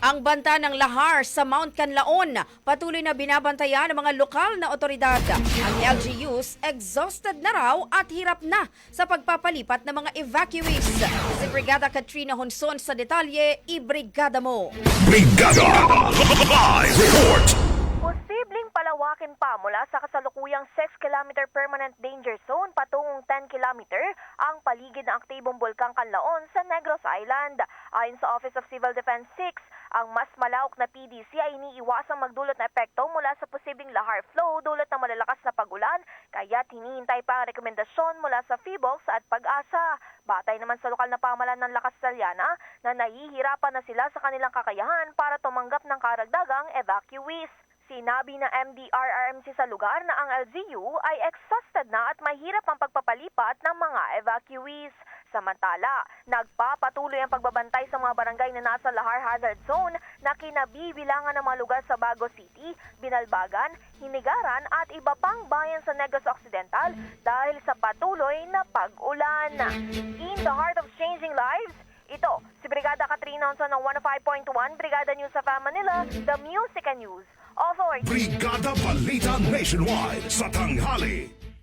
Ang banta ng lahar sa Mount Canlaon patuloy na binabantayan ng mga lokal na otoridad. Ang LGUs exhausted na raw at hirap na sa pagpapalipat ng mga evacuees. Si Brigada Katrina Honson sa detalye, i-brigada mo. Brigada! Live report! Posibleng palawakin pa mula sa kasalukuyang 6 km permanent danger zone patungong 10 km ang paligid ng aktibong bulkang Canlaon sa Negros Island. Ayon sa Office of Civil Defense 6, ang mas malawak na PDC ay iniiwasang magdulot na epekto mula sa posibleng lahar flow dulot ng malalakas na pagulan, kaya't hinihintay pa ang rekomendasyon mula sa PHIVOLS at Pag-asa. Batay naman sa lokal na pamalan ng Lakas Saliana na nahihirapan na sila sa kanilang kakayahan para tumanggap ng karagdagang evacuees. Sinabi ng MDRRMC sa lugar na ang LGU ay exhausted na at mahirap ang pagpapalipat ng mga evacuees. Samantala, nagpapatuloy ang pagbabantay sa mga barangay na nasa Lahar Hazard Zone na kinabibilangan ng mga lugar sa Bago City, Binalbagan, Hinigaran at iba pang bayan sa Negros Occidental dahil sa patuloy na pag-ulan. In the heart of changing lives, ito, si Brigada Katrina Onson ng 105.1 Brigada News sa Manila, The Music and News Authority. Brigada Balita Nationwide sa tanghali.